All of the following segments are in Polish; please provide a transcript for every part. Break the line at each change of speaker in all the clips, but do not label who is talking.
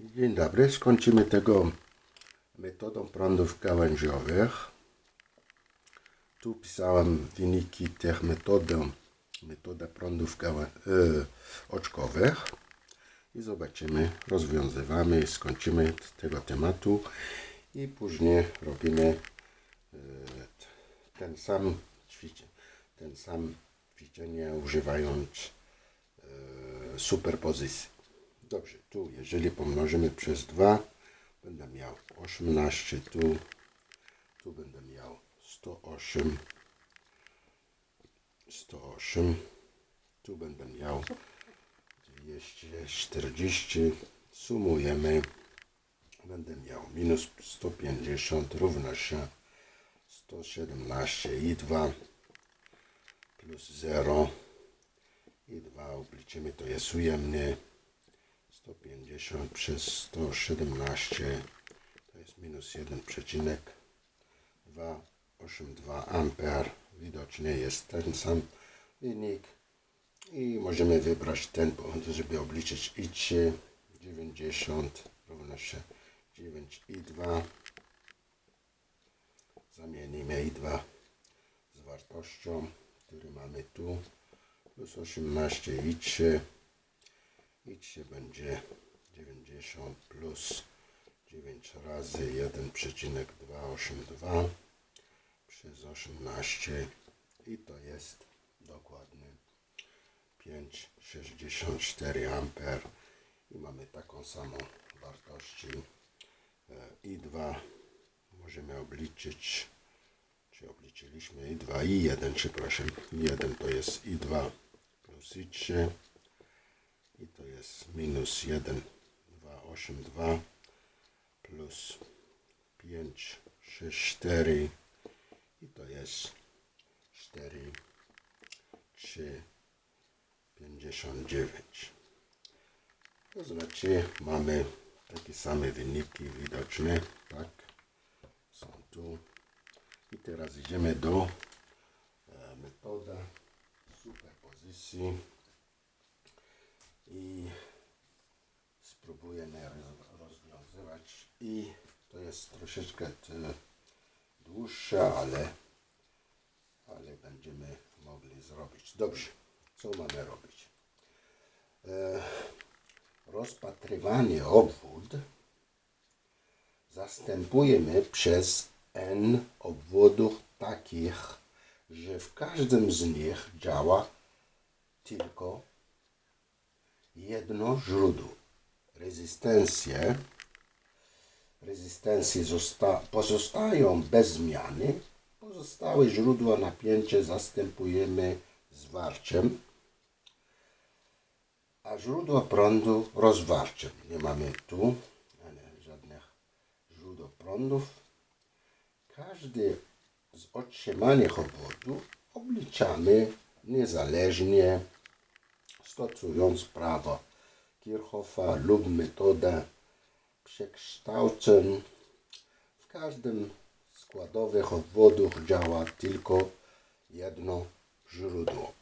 Dzień dobry. Skończymy tego metodą prądów gałęziowych. Tu pisałem wyniki tych metodą, metoda prądów gałę, e, oczkowych. I zobaczymy, rozwiązywamy skończymy tego tematu. I później robimy e, ten sam ćwiczenie, ten sam ćwiczenie używając e, superpozycji. Dobrze, tu jeżeli pomnożymy przez 2, będę miał 18, tu, tu będę miał 108, 108, tu będę miał 240, sumujemy, będę miał minus 150 równa się 117 i 2 plus 0 i 2 obliczymy, to jest ujemny 150 przez 117 to jest minus 1,282 ampere. Widocznie jest ten sam wynik. I możemy wybrać ten, żeby obliczyć i3 90 równa się 9 i 2 zamienimy i 2 z wartością, który mamy tu plus 18 i 3 i się będzie 90 plus 9 razy 1,282 przez 18 i to jest dokładnie 5,64 ampere i mamy taką samą wartość i2 możemy obliczyć czy obliczyliśmy i2 i 1 przepraszam 1 to jest i2 plus i3 i to jest minus 1, 2, 8, 2 plus 5, 6, 4 i to jest 4, 3, 59. To znaczy mamy takie same wyniki widoczne, tak? Są tu. I teraz idziemy do e, metoda superpozycji i spróbujemy rozwiązywać i to jest troszeczkę dłuższe, ale, ale będziemy mogli zrobić. Dobrze, co mamy robić? E, rozpatrywanie obwód zastępujemy przez n obwodów takich, że w każdym z nich działa tylko jedno źródło. Rezystencje, rezystencje zosta pozostają bez zmiany. Pozostałe źródła napięcia zastępujemy zwarciem, a źródło prądu rozwarciem. Nie mamy tu żadnych źródeł prądów. Każdy z otrzymanych obwodów obliczamy niezależnie stosując prawo Kirchhoffa lub metodę przekształceń. W każdym składowych obwodów działa tylko jedno źródło.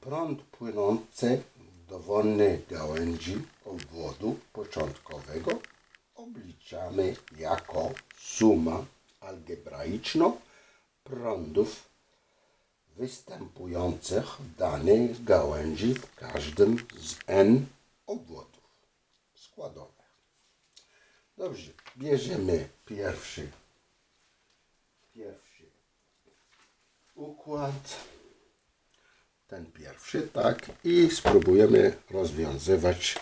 Prąd płynący w dowolnej gałęzi obwodu początkowego obliczamy jako suma algebraiczna prądów występujących w danej gałęzi w każdym z n obwodów składowych. Dobrze, bierzemy pierwszy, pierwszy układ, ten pierwszy, tak, i spróbujemy rozwiązywać.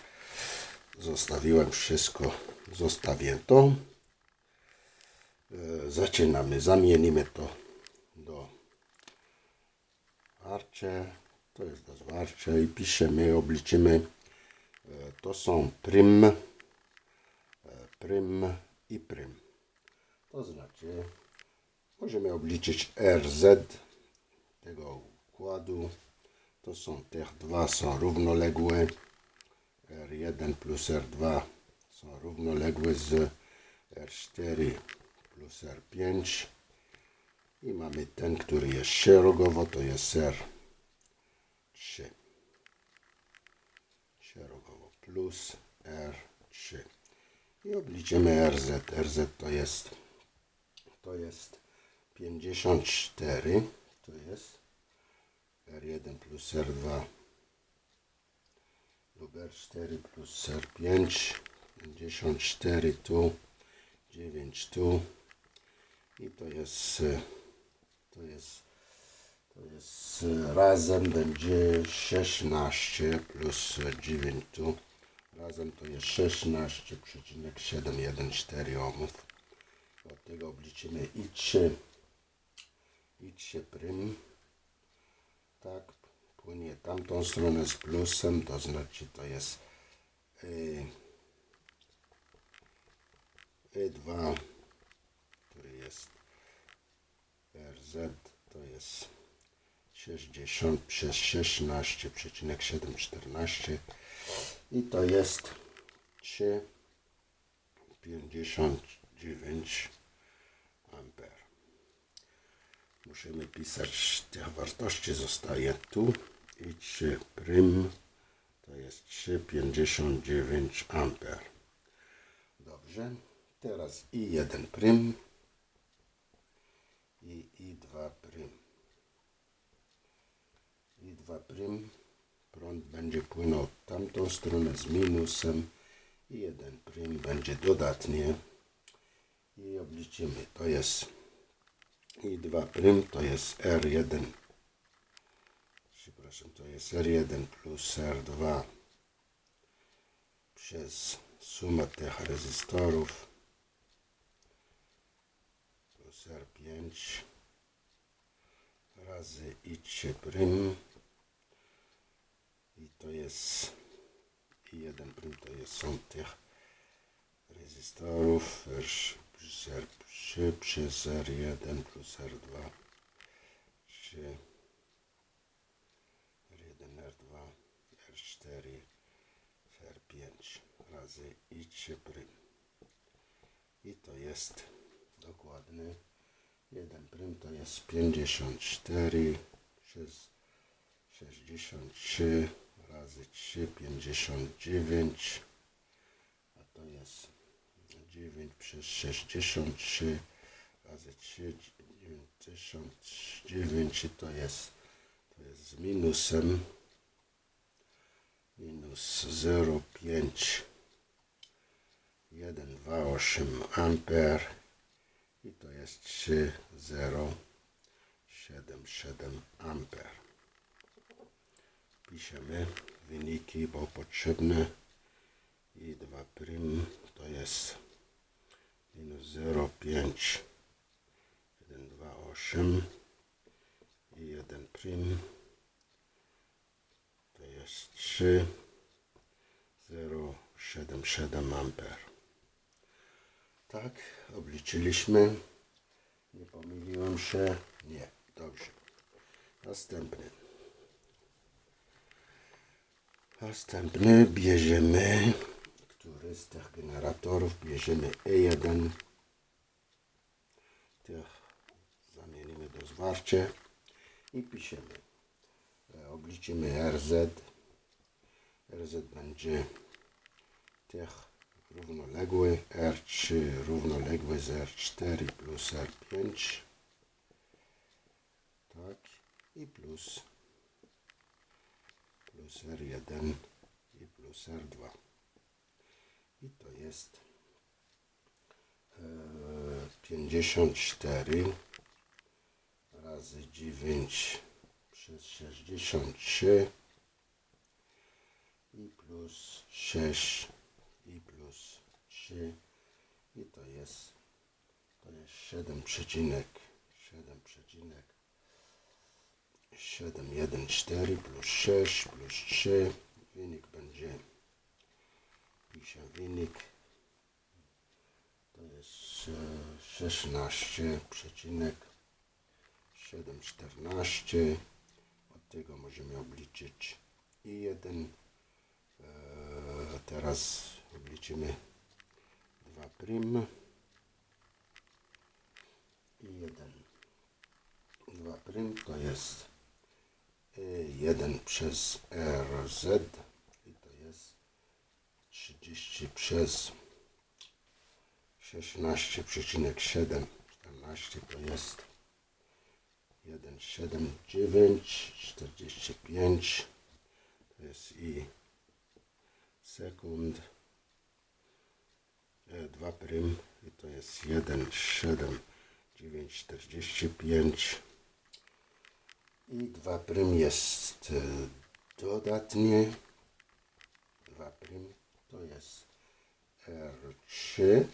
Zostawiłem wszystko, zostawię to. E, zaczynamy, zamienimy to zwarcie, to jest do zwarcia i piszemy, obliczymy, e, to są prym, e, prym i prym. To znaczy, możemy obliczyć RZ tego układu. To są te dwa są równoległe. R1 plus R2 są równoległe z R4 plus R5 i mamy ten, który jest szerokowo, to jest ser 3. szerokowo plus R3 i obliczymy RZ. RZ to jest to jest 54 to jest R1 plus R2 lub R4 plus R5 54 tu 9 tu i to jest e, to jest to jest razem będzie 16 plus 9 tu. Razem to jest 16,714 ohmów. Od tego obliczymy i 3 i 3 prym. Tak płynie tamtą stronę z plusem to znaczy to jest y, Y2 który jest RZ to jest 60 przez 16,714 i to jest 3,59 amper. Musimy pisać tych wartości, zostaje tu i 3 prym to jest 3,59 amper. Dobrze, teraz i 1 prym i i2 prym. I2 prym. Prąd będzie płynął w tamtą stronę z minusem. I 1 prym będzie dodatnie. I obliczymy to jest i2 prym to jest R1 przepraszam to jest R1 plus R2 przez sumę tych rezystorów plus R5 razy I3 prym. I to jest i jeden prym to jest są tych rezystorów. R3 plus R3 przez R1 plus R2 3 R1 R2 R4 R5 razy I3 prym. I to jest dokładny 1 prym to jest 54 przez 63 razy 3 59 a to jest 9 przez 63 razy 3 99 i to jest to jest z minusem minus 0,5 128 amper i to jest 3077 amper. Piszemy wyniki, bo potrzebne i 2 prym to jest minus 0,5 128 i 1 prym to jest 3077 amper. Tak, obliczyliśmy. Nie pomyliłem się? Nie. Dobrze. Następny. Następny bierzemy, który z tych generatorów bierzemy E1. Tych zamienimy do zwarcie i piszemy. E, Obliczymy RZ. RZ będzie tych równoległy R3 równoległy z R4 plus R5 tak i plus plus R1 i plus R2 i to jest e, 54 razy 9 przez 63 i plus 6 i plus 3 i to jest to jest 7 przecinek 7 przecinek. 714 plus 6 plus 3 wynik będzie piszę wynik. To jest e, 16 przecinek 714 od tego możemy obliczyć i jeden. E, teraz obliczymy 2 prym. 1 2 prym to jest 1 przez RZ i to jest 30 przez 16,7 14 to jest 1,79 45 to jest i sekund 2 prym i to jest 1,79 45 i 2 prym jest e, dodatnie. 2 prym to jest R3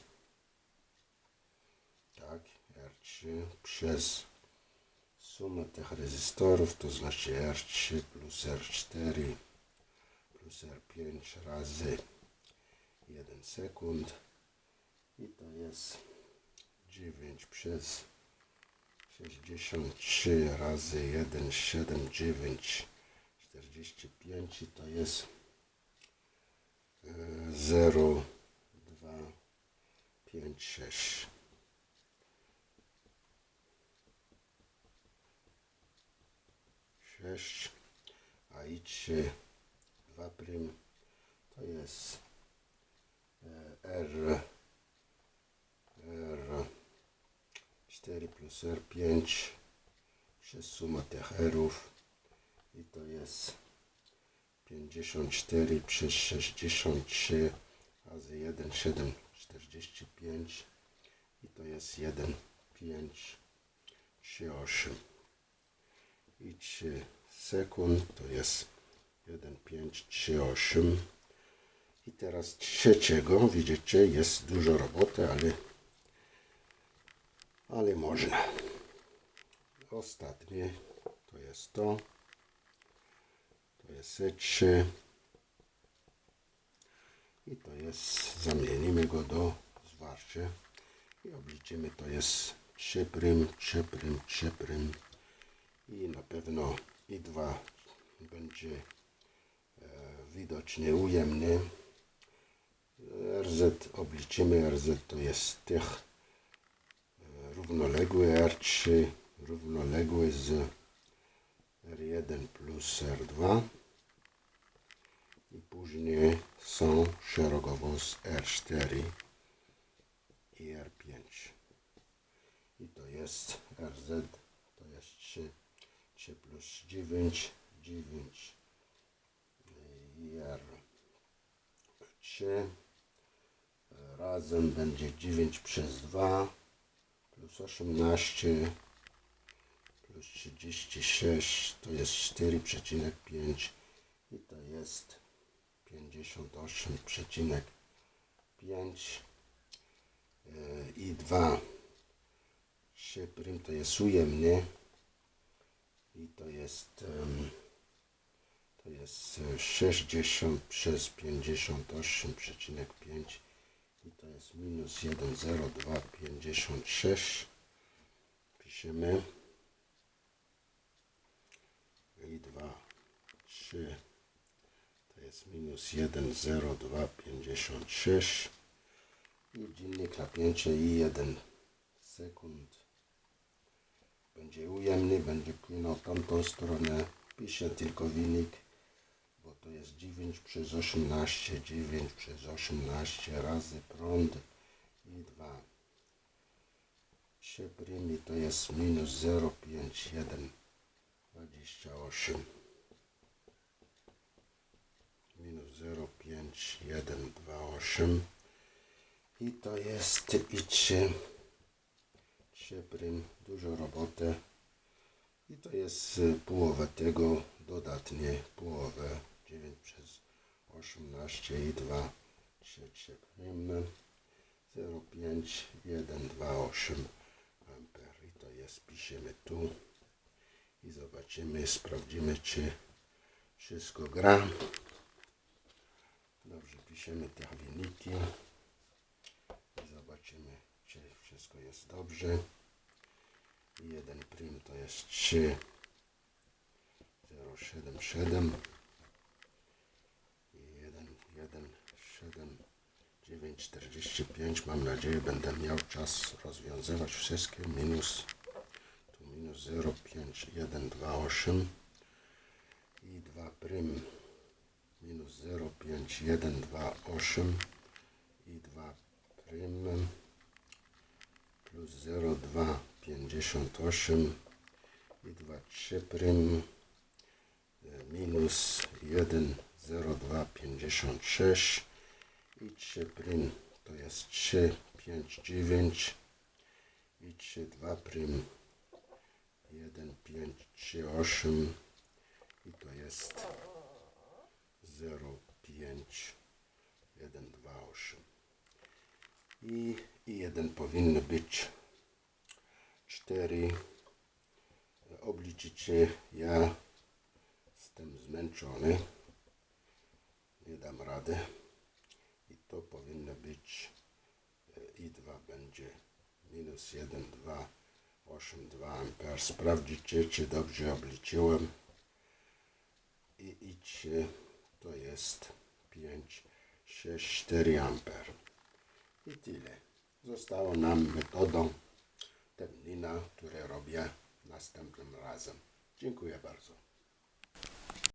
tak R3 przez sumę tych rezystorów to znaczy R3 plus R4 plus R5 razy 1 sekund i to jest 9 przez 63 razy 1,79 45 i to jest e, 0, 2, 5, 6. Sześć, a i trzy, dwa prym, to jest e, R, 4 plus R5 przez sumę tych Rów i to jest 54 przez 63 razy 1, 7, 45 i to jest 1, 5, 3, 8 i 3 sekund to jest 1, 5, 3, 8 i teraz trzeciego widzicie jest dużo roboty, ale ale można. Ostatnie to jest to. To jest C3 i to jest, zamienimy go do zwarcie i obliczymy, to jest 3 prym, 3 prym, 3 prym. I na pewno i 2 będzie e, widocznie ujemny. RZ obliczymy, RZ to jest tych równoległy R3 równoległy z R1 plus R2 i później są szeregowóz R4 i R5 i to jest RZ to jest 3 3 plus 9 9 i R3 razem będzie 9 przez 2 plus 18 plus 36 to jest 4,5 i to jest 58,5 e, i 2 3 prym to jest ujemny i to jest to jest e, 60 przez 58,5 to jest minus 1,0256 piszemy. I 2 3 to jest minus 1,0256 i dziennik napięcie i 1 sekund. Będzie ujemny, będzie płynął tamtą stronę. Piszę tylko wynik to jest 9 przez 18 9 przez 18 razy prąd i 2 3 prymi to jest minus 0,51 28 minus 0,5128 i to jest i 3 3 prym, dużo roboty. I to jest y, połowę tego dodatnie połowę 9 przez 18 i 2 3 3 prym 0,5128 amper. I to jest piszemy tu. I zobaczymy, sprawdzimy czy wszystko gra. Dobrze, piszemy te wyniki. I zobaczymy, czy wszystko jest dobrze. I jeden prim to jest 3 077 i 1 1 7 945 mam nadzieję będę miał czas rozwiązywać wszystkie. Minus tu minus 05128 i 2 prym minus 0,5128 i 2 prym plus 0,258 i 2 3 prym minus 1,0256 i 3 prym. To jest 3, 5, 9 i 3, 2 prym. 1, 5, 3, 8 i to jest 0, 5, 1, 2, 8 i, i jeden powinno być 4 obliczycie ja jestem zmęczony. Nie dam rady to powinno być e, i 2 będzie minus 1, 2, 8, 2 amper. Sprawdzicie, czy dobrze obliczyłem. I idźcie, to jest 5, 6, 4 amper. I tyle. Zostało nam metodą Temlina, które robię następnym razem. Dziękuję bardzo.